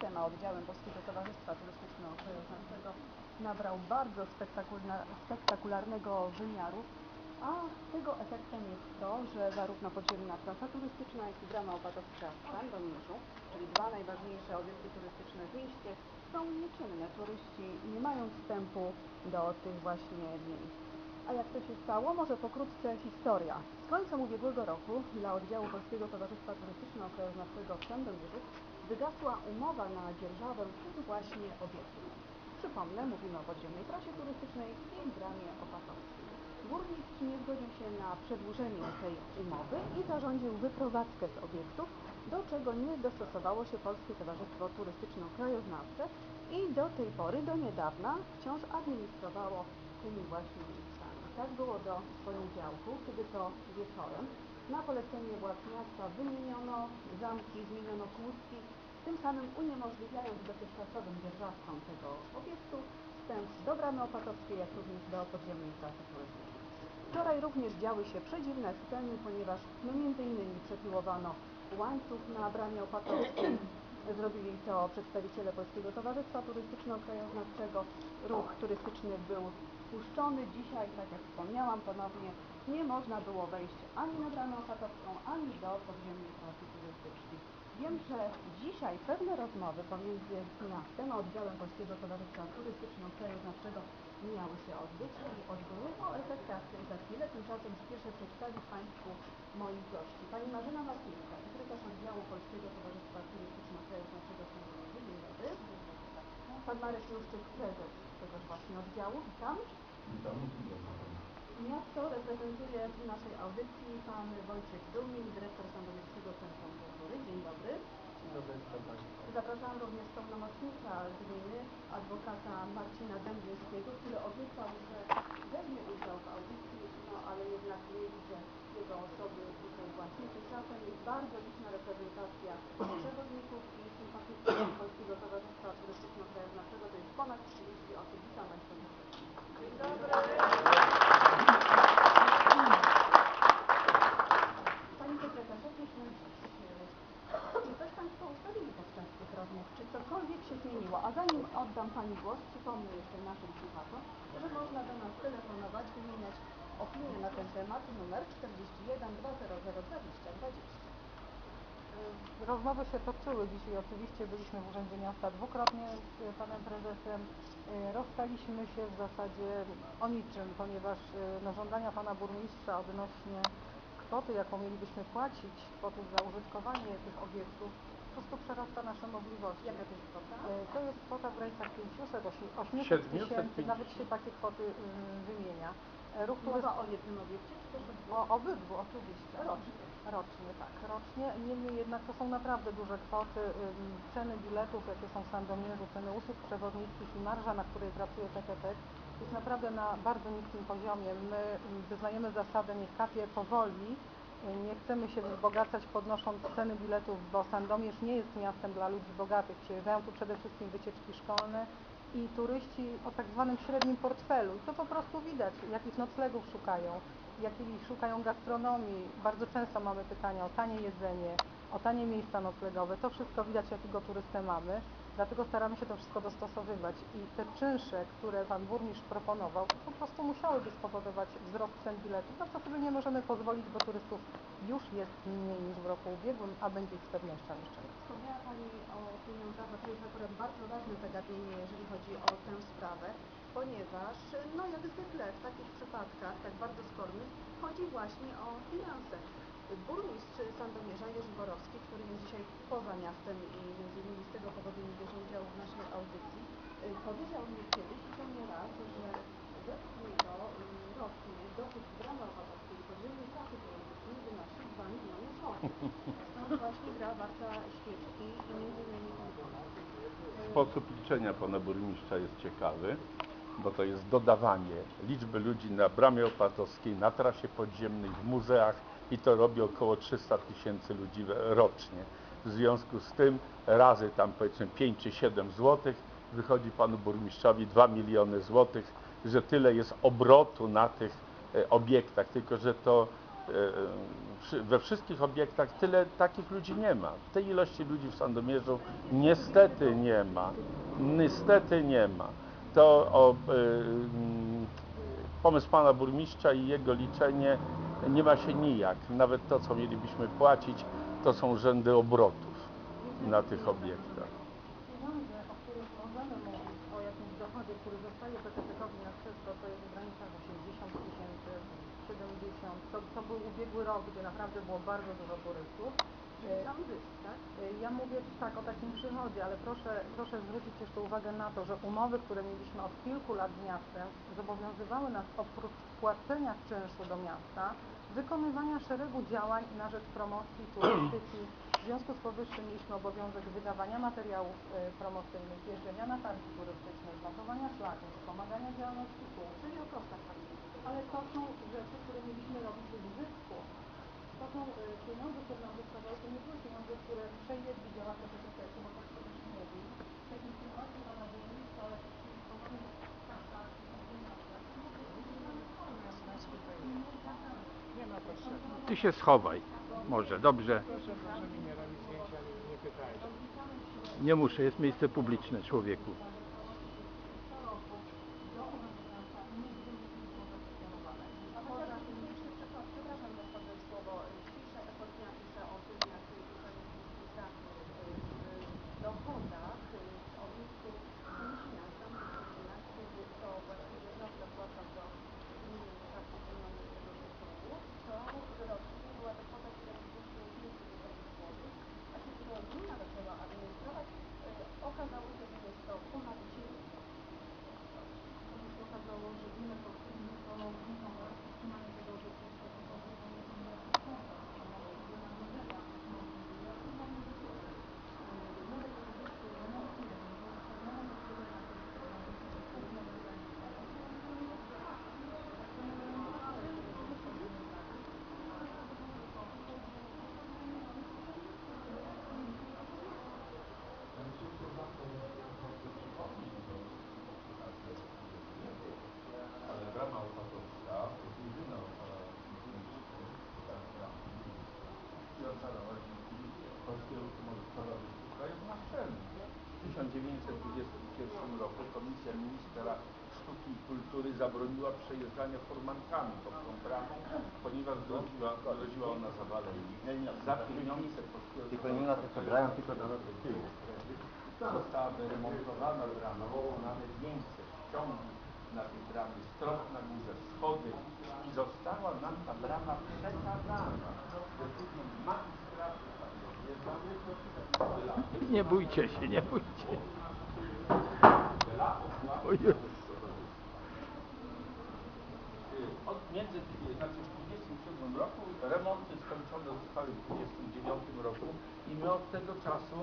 miastem, a oddziałem Polskiego Towarzystwa Turystyczno-Krajoznawczego nabrał bardzo spektakularnego wymiaru, a tego efektem jest to, że zarówno podziemna trasa turystyczna, jak i brama opatowska w Sandomierzu, czyli dwa najważniejsze obiekty turystyczne w mieście, są nieczynne. Turyści nie mają wstępu do tych właśnie miejsc. A jak to się stało? Może pokrótce historia. Z końcem ubiegłego roku dla oddziału Polskiego Towarzystwa Turystyczno-Krajoznawczego w Sandomierzu wygasła umowa na dzierżawę tych właśnie obiektów. Przypomnę, mówimy o podziemnej trasie turystycznej i bramie opatowskiej. Burmistrz nie zgodził się na przedłużenie tej umowy i zarządził wyprowadzkę z obiektów, do czego nie dostosowało się Polskie Towarzystwo Turystyczno-Krajoznawcze i do tej pory, do niedawna, wciąż administrowało tymi właśnie miejscami. Tak było do poniedziałku, kiedy to wieczorem na polecenie władz miasta wymieniono zamki, zmieniono kłódki, tym samym uniemożliwiając dotychczasowym dzierżawcom tego obiektu wstęp do bramy opatowskiej, jak również do podziemnej trasy turystycznej. Wczoraj również działy się przedziwne sceny, ponieważ no innymi przepiłowano łańcuch na bramie opatowskiej. Zrobili to przedstawiciele Polskiego Towarzystwa Turystyczno-Krajoznawczego. Ruch turystyczny był spuszczony. Dzisiaj, tak jak wspomniałam ponownie, nie można było wejść ani na bramę opatowską, ani do podziemnej trasy turystycznej. Wiem, że dzisiaj pewne rozmowy pomiędzy miastem a oddziałem Polskiego Towarzystwa Turystyczno-Krajoznawczego miały się odbyć i odbyły. O efektach za chwilę, tymczasem spieszę przedstawić Państwu moich gości. Pani Marzena Martyńska, sekretarz oddziału Polskiego Towarzystwa Turystyczno-Krajoznawczego w Sandomierzu. Dzień dobry. Pan Marek Juszczyk, prezes tegoż właśnie oddziału. Witam. Witam. Miasto reprezentuje w naszej audycji pan Wojciech Dumin, dyrektor Sandomierskiego Centrum Dzień dobry. Dzień dobry, witam Państwa. Zapraszam również pełnomocnika gminy, adwokata Marcina Dębieńskiego, który obiecał, że weźmie udział w audycji, no ale jednak nie widzę jego osoby tutaj właśnie. Tymczasem jest bardzo liczna reprezentacja przewodników i sympatyków Polskiego Towarzystwa Turystyczno-Krajoznawczego. To jest ponad 30 osób. Witam Państwa serdecznie. Dzień Pani sekretarz, jak myślę, czy coś Państwo ustalili rozmów? Czy cokolwiek się zmieniło? A zanim oddam Pani głos, przypomnę jeszcze naszym słuchaczom, że można do nas telefonować, wymieniać opinie na ten temat. Numer 41 200 20 20. Rozmowy się toczyły dzisiaj. Oczywiście byliśmy w Urzędzie Miasta dwukrotnie z panem prezesem. E, Rozstaliśmy się w zasadzie o niczym, ponieważ e, no, żądania pana burmistrza odnośnie kwoty, jaką mielibyśmy płacić kwoty za użytkowanie tych obiektów, prostu przerasta nasze możliwości. Jaka to jest kwota? E, To jest kwota w granicach 500, osi- 800 750. tysięcy, nawet się takie kwoty ym, wymienia. E, Ruch Mowa turystyczny o jednym obiekcie, czy też o obydwu oczywiście. Rocznie. Rocznie, tak, rocznie. Niemniej jednak to są naprawdę duże kwoty. Ceny biletów, jakie są w Sandomierzu, ceny usług przewodnickich i marża, na której pracuje PTT jest naprawdę na bardzo niskim poziomie. My wyznajemy zasadę niech kapie powoli. Nie chcemy się wzbogacać podnosząc ceny biletów, bo Sandomierz nie jest miastem dla ludzi bogatych. Przyjeżdżają tu przede wszystkim wycieczki szkolne i turyści o tak zwanym średnim portfelu. I to po prostu widać, jakich noclegów szukają, jakiej szukają gastronomii. Bardzo często mamy pytania o tanie jedzenie, o tanie miejsca noclegowe. To wszystko widać, jakiego turystę mamy. Dlatego staramy się to wszystko dostosowywać. I te czynsze, które pan burmistrz proponował, po prostu musiałyby spowodować wzrost cen biletów, na co sobie nie możemy pozwolić, bo turystów już jest mniej niż w roku ubiegłym, a będzie ich z pewnością jeszcze mniej. Wspomniała Pani o pieniądzach, a to jest akurat bardzo ważne zagadnienie, jeżeli chodzi o tę sprawę, ponieważ, no jak zwykle w takich przypadkach, tak bardzo skornych, chodzi właśnie o finanse. Burmistrz Sandomierza Jerzy Borowski, poza miastem i między innymi z tego powodu nie bierze udziału w naszej audycji, y, powiedział mi kiedyś i to nie raz, że rocznie dochód z bramy opatowskiej i podziemnej wynosi 2 miliony złotych. Stąd właśnie gra warta świeczki i między innymi ten. Y, Sposób liczenia pana burmistrza jest ciekawy, bo to jest dodawanie liczby ludzi na bramie opatowskiej, na trasie podziemnej, w muzeach i to robi około 300 tysięcy ludzi rocznie. W związku z tym razy tam powiedzmy 5 czy 7 złotych wychodzi panu burmistrzowi 2 miliony złotych, że tyle jest obrotu na tych e, obiektach, tylko że to e, przy- we wszystkich obiektach tyle takich ludzi nie ma. Tej ilości ludzi w Sandomierzu niestety nie ma. Niestety nie ma. To o, e, mm, pomysł pana burmistrza i jego liczenie nie ma się nijak. Nawet to, co mielibyśmy płacić, to są rzędy obrotów na tych obiektach. Pieniądze, o których możemy mówić, o jakimś dochodzie, który zostaje PKP-kowi na wszystko, to jest w granicach 80 tysięcy, 70. To, to był ubiegły rok, gdzie naprawdę było bardzo dużo turystów. Ja mówię tak o takim przychodzie, ale proszę, proszę zwrócić jeszcze uwagę na to, że umowy, które mieliśmy od kilku lat z miastem, zobowiązywały nas oprócz płacenia czynszu do miasta, wykonywania szeregu działań na rzecz promocji turystyki. W związku z powyższym mieliśmy obowiązek wydawania materiałów e, promocyjnych, jeżdżenia na targi turystyczne, znakowania szlaków, wspomagania działalności kół. Czyli o kosztach Ale to są rzeczy, które mieliśmy robić w zysku. E, pieniądze, które nam zostawały, to nie były pieniądze, które PKP-u, bo tak się też nie mówi. Takie informacje pana burmistrza, ale też informacje w kasach, Nie ma potrzeby. Ty się schowaj. Może, dobrze. Proszę, proszę mi nie robić zdjęcia, nie, nie pytajcie. Nie muszę, jest miejsce publiczne, człowieku. Przepraszam za wchodzę w słowo. Dzisiejsze Ekot Dnia pisze o tym, jak urzędnicy straty w dochodach z obiektu części miasta, kiedy to właściwie wniosek wpłacał do gminy Karty Pieniądze z tego tytułu, to wyrocznie była to kwota 75 tysięcy złotych, a kiedy to gmina zaczęła administrować, e, okazało się, że jest to ponad 9 to się okazało, że gmina po to gminowe utrzymanie tego obiektu Ale brama opatowska to jest jedyna Polskiego Towarzystwa Krajów Naczelnych. W 1921 roku Komisja Ministra Sztuki i Kultury zabroniła przejeżdżania formankami pod tą bramą, ponieważ groziła, groziła ona zawalenie. Za pieniądze Polskiego Tylko nie na te, co grają, tylko na te tyłu. Została wyremontowana brama, było nawet więcej ściągi na tej bramie, strop na górze, schody i została nam ta brama przekazana decyzją magistratu Sandomierza. Nie bójcie się, nie bójcie. O Jezu. Od między, znaczy w 27 roku remonty skończone zostały w 29 roku i my od tego czasu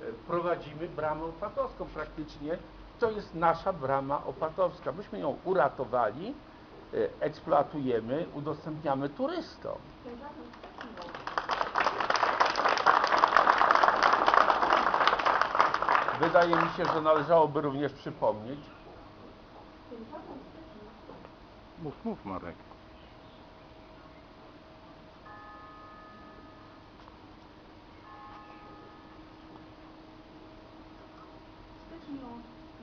e, prowadzimy bramę opatowską praktycznie. To jest nasza brama opatowska. Myśmy ją uratowali, e, eksploatujemy, udostępniamy turystom. Tymczasem w styczniu Wydaje mi się, że należałoby również przypomnieć, Mów, mów Marek. W styczniu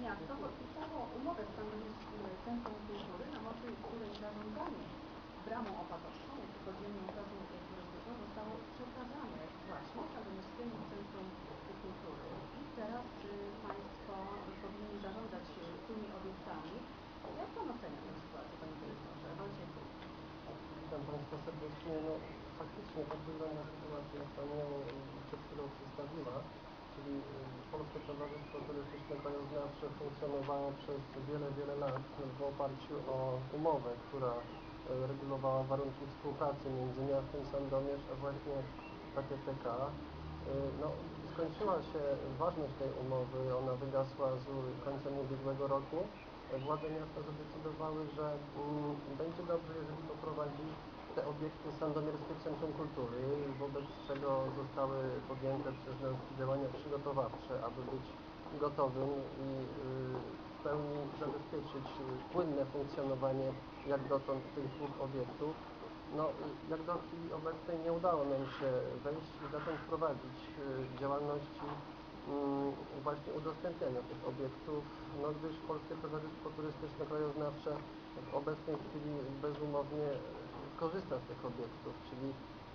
miasto podpisało umowę z Sandomierskim Centrum Kultury, na mocy której zarządzanie bramą opatowską, jak i podziemną plazą turystyczną zostało przekazane właśnie Sandomierskiemu Centrum Kultury. I teraz y, Państwo powinni zarządzać y, tymi obiektami. Jak Pan ocenia tę sytuację, Panie Dyrektorze? Wojciech Buk. Witam Państwa serdecznie. No, faktycznie tak wygląda sytuacja, jak Pani ją przed chwilą przedstawiła. Czyli y, Polskie Towarzystwo Turystyczne Krajoznawcze funkcjonowało przez wiele, wiele lat w oparciu o umowę, która y, regulowała warunki współpracy między miastem Sandomierz a właśnie PKTK. Y, No, skończyła się ważność tej umowy, ona wygasła z końcem ubiegłego roku. Władze miasta zadecydowały, że mm, będzie dobrze, jeżeli poprowadzi te obiekty Sandomierskie Centrum Kultury, wobec czego zostały podjęte przez nas działania przygotowawcze, aby być gotowym i y, w pełni zabezpieczyć płynne funkcjonowanie jak dotąd tych dwóch obiektów. No, y, jak do chwili obecnej nie udało nam się wejść i zacząć prowadzić y, działalności właśnie udostępniania tych obiektów, no gdyż Polskie Towarzystwo Turystyczno-Krajoznawcze w obecnej chwili bezumownie korzysta z tych obiektów, czyli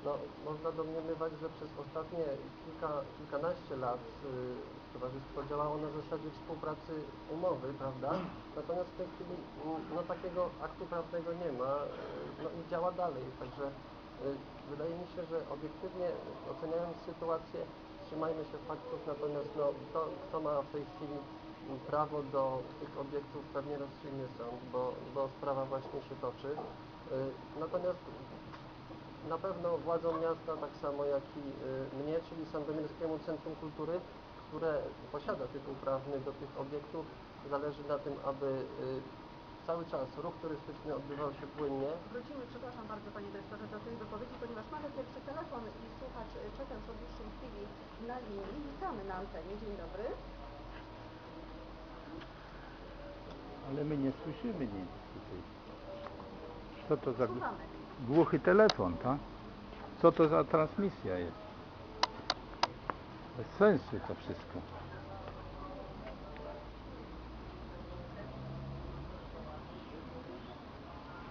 no, można domniemywać, że przez ostatnie kilka, kilkanaście lat y, towarzystwo działało na zasadzie współpracy umowy, prawda? Natomiast w tej chwili mm, no, takiego aktu prawnego nie ma y, no, i działa dalej, także y, wydaje mi się, że obiektywnie oceniając sytuację trzymajmy się faktów, natomiast no, to, kto ma w tej chwili mm, prawo do tych obiektów pewnie rozstrzygnie sąd, bo, bo sprawa właśnie się toczy. Y, Natomiast na pewno władzom miasta, tak samo jak i y, mnie, czyli Sandomierskiemu Centrum Kultury, które posiada tytuł prawny do tych obiektów, zależy na tym, aby y, cały czas ruch turystyczny odbywał się płynnie. Wrócimy, przepraszam bardzo Panie Dyrektorze, do tej wypowiedzi, ponieważ mamy pierwszy telefon i słuchacz czeka już od dłuższej chwili na linii. Witamy na antenie. Dzień dobry. Ale my nie słyszymy nic tutaj. Co to za głuchy telefon, tak? Co to za transmisja jest? Bez sensu to wszystko.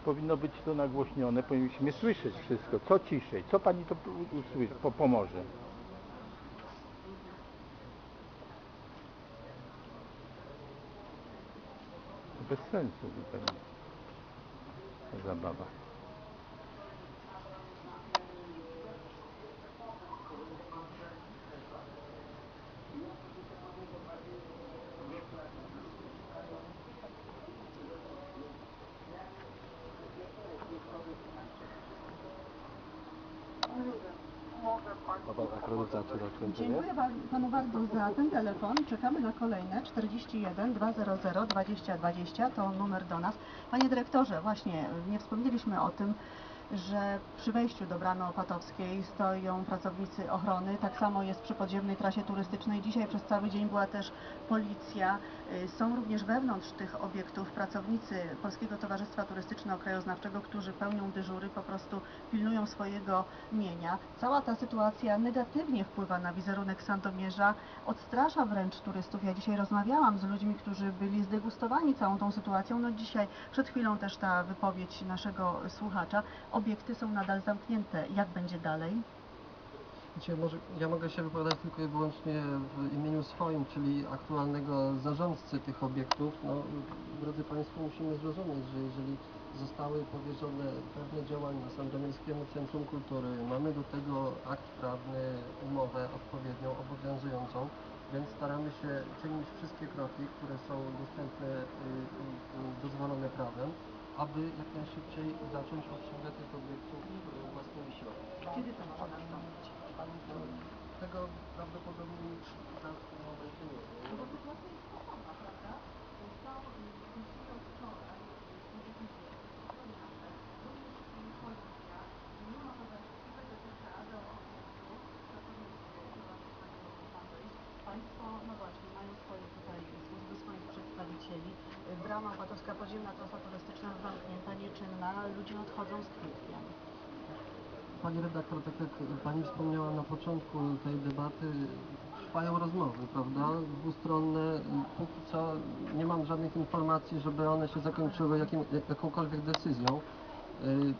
Powinno być to nagłośnione, powinniśmy słyszeć wszystko. Co ciszej? Co pani to usłyszy, po, pomoże? Bez sensu zupełnie. Ta zabawa. Panu bardzo za ten telefon. Czekamy na kolejne 41 200 20 20 to numer do nas. Panie dyrektorze, właśnie nie wspomnieliśmy o tym, że przy wejściu do Bramy Opatowskiej stoją pracownicy ochrony. Tak samo jest przy podziemnej trasie turystycznej. Dzisiaj przez cały dzień była też policja. Y, Są również wewnątrz tych obiektów pracownicy Polskiego Towarzystwa Turystyczno-Krajoznawczego, którzy pełnią dyżury, po prostu pilnują swojego mienia. Cała ta sytuacja negatywnie wpływa na wizerunek Sandomierza, odstrasza wręcz turystów. Ja dzisiaj rozmawiałam z ludźmi, którzy byli zdegustowani całą tą sytuacją. No dzisiaj, przed chwilą też ta wypowiedź naszego słuchacza. Obiekty są nadal zamknięte. Jak będzie dalej? Może ja mogę się wypowiadać tylko i wyłącznie w imieniu swoim, czyli aktualnego zarządcy tych obiektów. No, drodzy Państwo, musimy zrozumieć, że jeżeli zostały powierzone pewne działania Sandomierskiemu Centrum Kultury, mamy do tego akt prawny, umowę odpowiednią, obowiązującą, więc staramy się czynić wszystkie kroki, które są dostępne y, i y, dozwolone prawem, aby jak najszybciej zacząć obsługę tych obiektów własnymi siłami. Kiedy to może nastąpić? Tego prawdopodobnie nas w momencie nie wie. No bo sytuacja jest podobna, prawda? Są zniszczone wczoraj, strony nasze, również i policja. Nie ma to właściwego TK do obiektu, pracownicy towarzystwa nie mogą tam wejść. Państwo, no właśnie, mają swoje tutaj służby, swoich przedstawicieli. Brama Opatowska Podziemna Trasa Turystyczna zamknięta, nieczynna. Ludzie odchodzą z kwitkiem. Pani redaktor, tak jak Pani wspomniała na początku tej debaty, trwają rozmowy, prawda, dwustronne. Póki co nie mam żadnych informacji, żeby one się zakończyły jakim, jakąkolwiek decyzją. Y,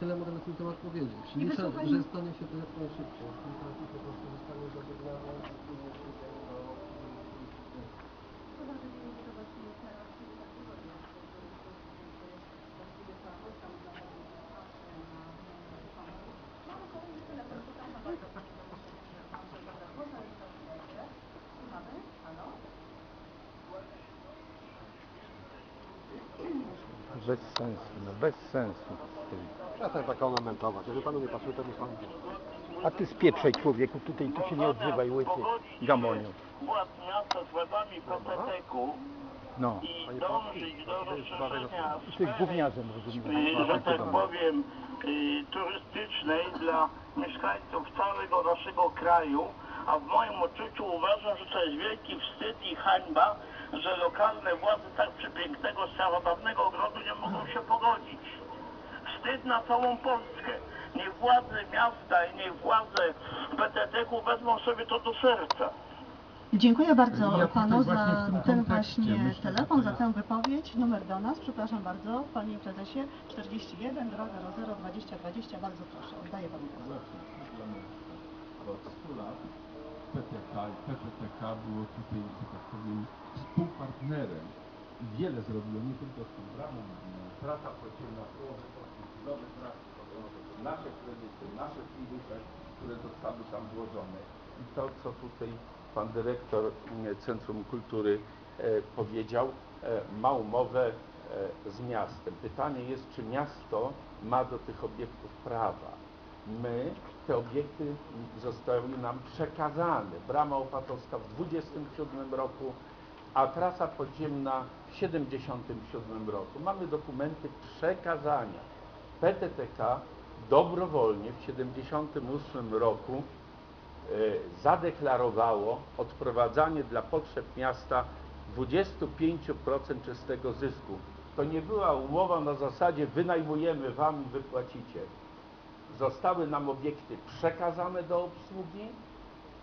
Tyle mogę na ten temat powiedzieć. Liczę, że stanie się to jak najszybciej. Kilka osób po prostu zostanie zażegnane i później przyjdzie do Chyba, że nie to właśnie jest teraz tak dużo jest turystów, więc właściwie cała Polska można powiedzieć, że patrzy na Pomór. Mamy kolejny telefon, przepraszam bardzo, Pani Dorosiewicz, muszę zabrać głos, ale za chwileczkę. Słuchamy? Halo? Bez sensu, no bez sensu. Przestań tak komentować. Jeżeli panu nie pasuje, to niech pan A ty spieprzaj człowieku, tutaj tu się nie odzywaj łysy gamoniu. władz miasta z władzami PPTK-u No, i dążyć do rozszerzenia jesteś gówniarzem, rozumiem. y, że tak powiem, y, turystycznej dla mieszkańców całego naszego kraju, a w moim odczuciu uważam, że to jest wielki wstyd i hańba, że lokalne władze tak przepięknego, starodawnego ogrodu nie mogą się pogodzić wstyd na całą Polskę. Niech władze miasta i niech władze PTT-ku wezmą sobie to do serca. Dziękuję bardzo Ja panu za ten właśnie myślę, telefon, za tę wypowiedź. Numer do nas, przepraszam bardzo, panie prezesie, 41 00 20 20, bardzo proszę, oddaję panu głos. Od 100 lat PTK i PPTK było tutaj, że tak powiem, współpartnerem wiele zrobiło, nie tylko z tą bramą, połowy nowe trasy, nasze kredyty, nasze fundusze, które zostały tam włożone. I to, co tutaj pan dyrektor mm, Centrum Kultury e, powiedział, e, ma umowę e, z miastem. Pytanie jest, czy miasto ma do tych obiektów prawa. My, te obiekty zostały nam przekazane. Brama Opatowska w 27 roku, a trasa podziemna w 77 roku. Mamy dokumenty przekazania. PTTK dobrowolnie w 78 roku e, zadeklarowało odprowadzanie dla potrzeb miasta 25% czystego zysku. To nie była umowa na zasadzie wynajmujemy wam wypłacicie. Zostały nam obiekty przekazane do obsługi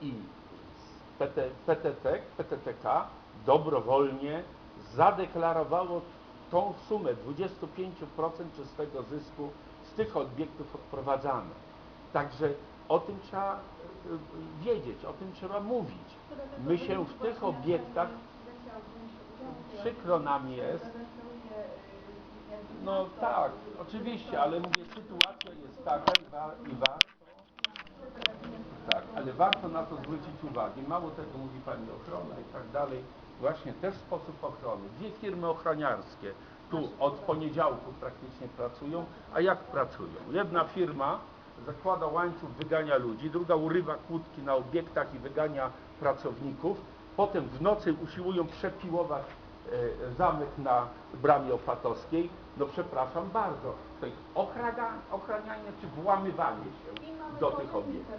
i PT, PTT, PTTK dobrowolnie zadeklarowało tą sumę 25% czystego zysku z tych obiektów odprowadzane. Także o tym trzeba y, wiedzieć, o tym trzeba mówić. My się w tych obiektach, przykro nam jest, no tak, oczywiście, ale mówię, sytuacja jest taka i, wa, i warto, tak, ale warto na to zwrócić uwagę. Mało tego mówi Pani ochrona i tak dalej. Właśnie też sposób ochrony. Dwie firmy ochroniarskie tu od poniedziałku praktycznie pracują, a jak pracują? Jedna firma zakłada łańcuch, wygania ludzi, druga urywa kłódki na obiektach i wygania pracowników, potem w nocy usiłują przepiłować e, zamek na bramie opatowskiej, no przepraszam bardzo, to jest ochrania, ochranianie czy włamywanie się do tych obiektów.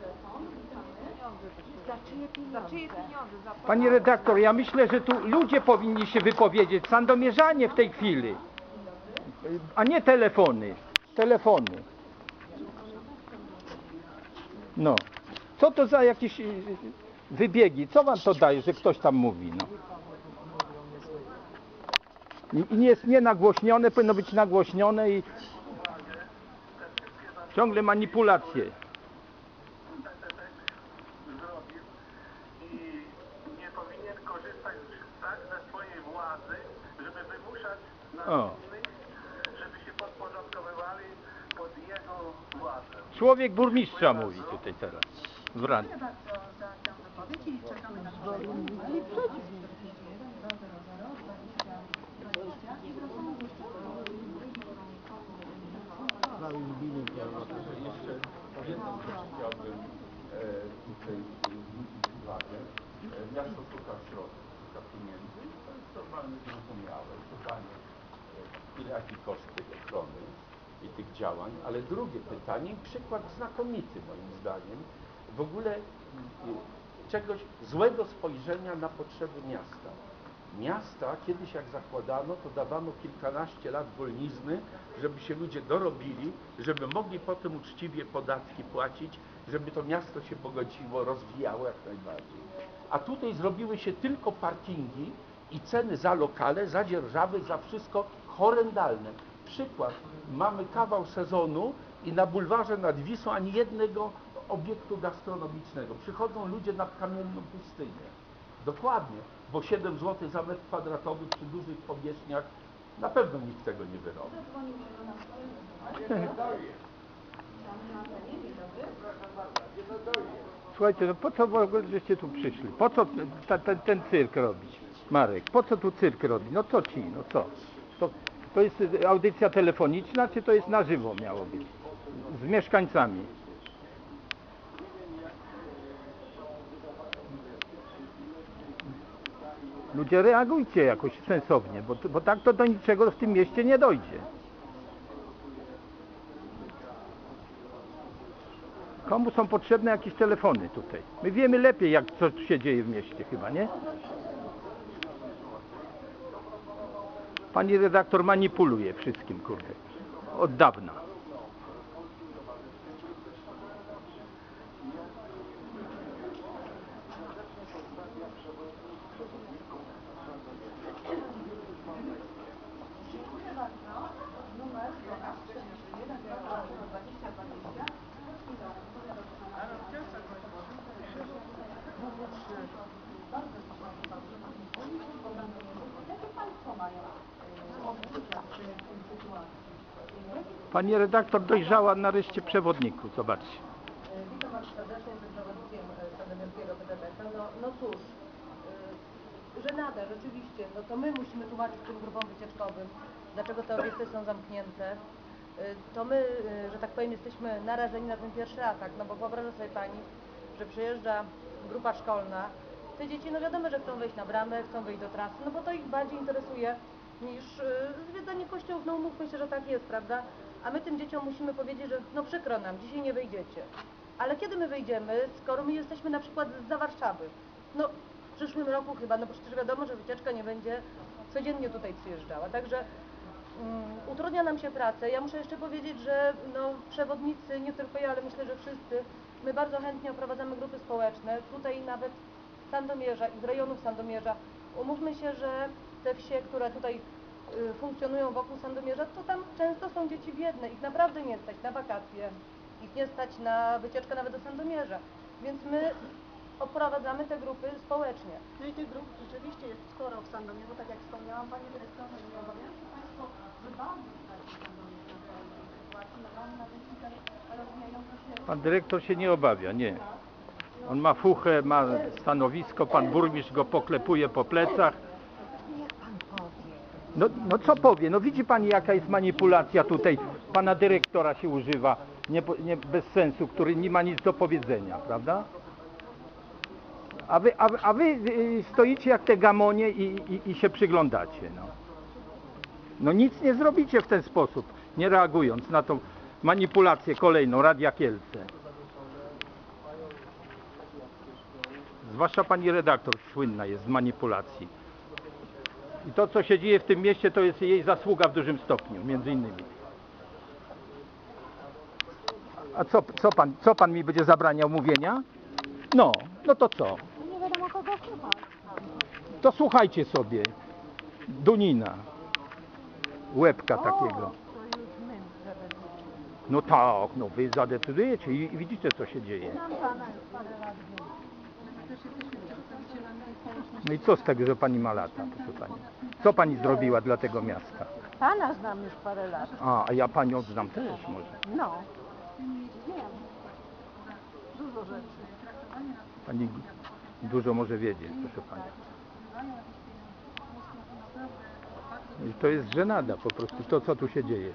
Za czyje pieniądze? Za Pani redaktor, ja myślę, że tu ludzie powinni się wypowiedzieć, sandomierzanie w tej chwili, a nie telefony. Telefony. No. Co to za jakieś y, wybiegi? Co wam to daje, że ktoś tam mówi? No. I nie jest nienagłośnione, powinno być nagłośnione i ciągle manipulacje. zrobił i nie powinien korzystać tak ze swojej władzy, żeby wymuszać na O. innych, żeby się podporządkowywali pod jego władzę. Człowiek burmistrza mówi tutaj teraz. W radiu. Dziękuję bardzo za tę wypowiedź i czekamy na kolejną. Chciałbym e, tutaj zwrócić uwagę. E, Miasto szuka środków, szuka pieniędzy. To jest normalnie zrozumiałe. Jaki koszt tej ochrony i tych działań. Ale drugie pytanie, przykład znakomity moim zdaniem, w ogóle e, czegoś złego spojrzenia na potrzeby miasta. Miasta kiedyś jak zakładano, to dawano kilkanaście lat wolnizny, żeby się ludzie dorobili, żeby mogli potem uczciwie podatki płacić, żeby to miasto się bogaciło, rozwijało jak najbardziej. A tutaj zrobiły się tylko parkingi i ceny za lokale, za dzierżawy, za wszystko horrendalne. Przykład, mamy kawał sezonu i na bulwarze nad Wisłą ani jednego obiektu gastronomicznego. Przychodzą ludzie na kamienną pustynię. Dokładnie, bo 7 zł za metr kwadratowy przy dużych powierzchniach na pewno nikt tego nie wyrobi. Słuchajcie, no po co w ogóle żeście tu przyszli? Po co ta, ten, ten cyrk robić? Marek, po co tu cyrk robić? No co ci, no co? To, jest audycja telefoniczna, czy to jest na żywo miało być? Z mieszkańcami. Ludzie reagujcie jakoś sensownie, bo, bo tak to do niczego w tym mieście nie dojdzie. Komu są potrzebne jakieś telefony tutaj? My wiemy lepiej, jak co się dzieje w mieście chyba, nie? Pani redaktor manipuluje wszystkim, kurde. Od dawna. Pani redaktor dojrzała nareszcie przewodniku, zobaczcie. Witam bardzo serdecznie, jestem przewodnikiem e, Sandomierskiego PTPK. No, no cóż, y, żenada, rzeczywiście, no to my musimy tłumaczyć tym grupom wycieczkowym, dlaczego te obiekty są zamknięte. Y, To my, że tak powiem, jesteśmy narażeni na ten pierwszy atak, no bo wyobraża sobie Pani, że przyjeżdża grupa szkolna, te dzieci, no wiadomo, że chcą wejść na bramę, chcą wejść do trasy, no bo to ich bardziej interesuje niż y, zwiedzanie kościołów, no umówmy się, że tak jest, prawda? A my tym dzieciom musimy powiedzieć, że no przykro nam, dzisiaj nie wyjdziecie. Ale kiedy my wyjdziemy, skoro my jesteśmy na przykład za Warszawy? No w przyszłym roku chyba, no przecież wiadomo, że wycieczka nie będzie codziennie tutaj przyjeżdżała. Także mm, utrudnia nam się pracę. Ja muszę jeszcze powiedzieć, że no, przewodnicy, nie tylko ja, ale myślę, że wszyscy, my bardzo chętnie oprowadzamy grupy społeczne. Tutaj nawet z Sandomierza i z rejonów Sandomierza. Umówmy się, że te wsie, które tutaj funkcjonują wokół Sandomierza, to tam często są dzieci biedne. Ich naprawdę nie stać na wakacje. Ich nie stać na wycieczkę nawet do Sandomierza. Więc my oprowadzamy te grupy społecznie. No i tych grup rzeczywiście jest sporo w Sandomierzu, tak jak wspomniałam Pani Dyrektorze, nie obawiają się Państwo, że bardzo stać sytuacji, na Pan dyrektor się nie obawia, nie. On ma fuchę, ma stanowisko, pan burmistrz go poklepuje po plecach. No, no co powie? No widzi pani jaka jest manipulacja tutaj. Pana dyrektora się używa, nie, nie, bez sensu, który nie ma nic do powiedzenia, prawda? A wy, a, a wy y, stoicie jak te gamonie i, i, i się przyglądacie. No. no nic nie zrobicie w ten sposób, nie reagując na tą manipulację kolejną Radia Kielce. Zwłaszcza pani redaktor słynna jest z manipulacji. I to, co się dzieje w tym mieście, to jest jej zasługa w dużym stopniu, między innymi. A co, co, pan, co pan mi będzie zabraniał mówienia? No, no to co? Nie wiadomo kogo słuchać. To słuchajcie sobie. Dunina. Łebka takiego. No tak, no wy zadecydujecie i, i widzicie co się dzieje. No i co z tego, że pani ma lata, proszę pani? Co pani zrobiła dla tego miasta? Pana znam już parę lat. A, a ja panią znam też może. No. Wiem. Dużo rzeczy. Pani dużo może wiedzieć, proszę pani. I to jest żenada po prostu, to co tu się dzieje.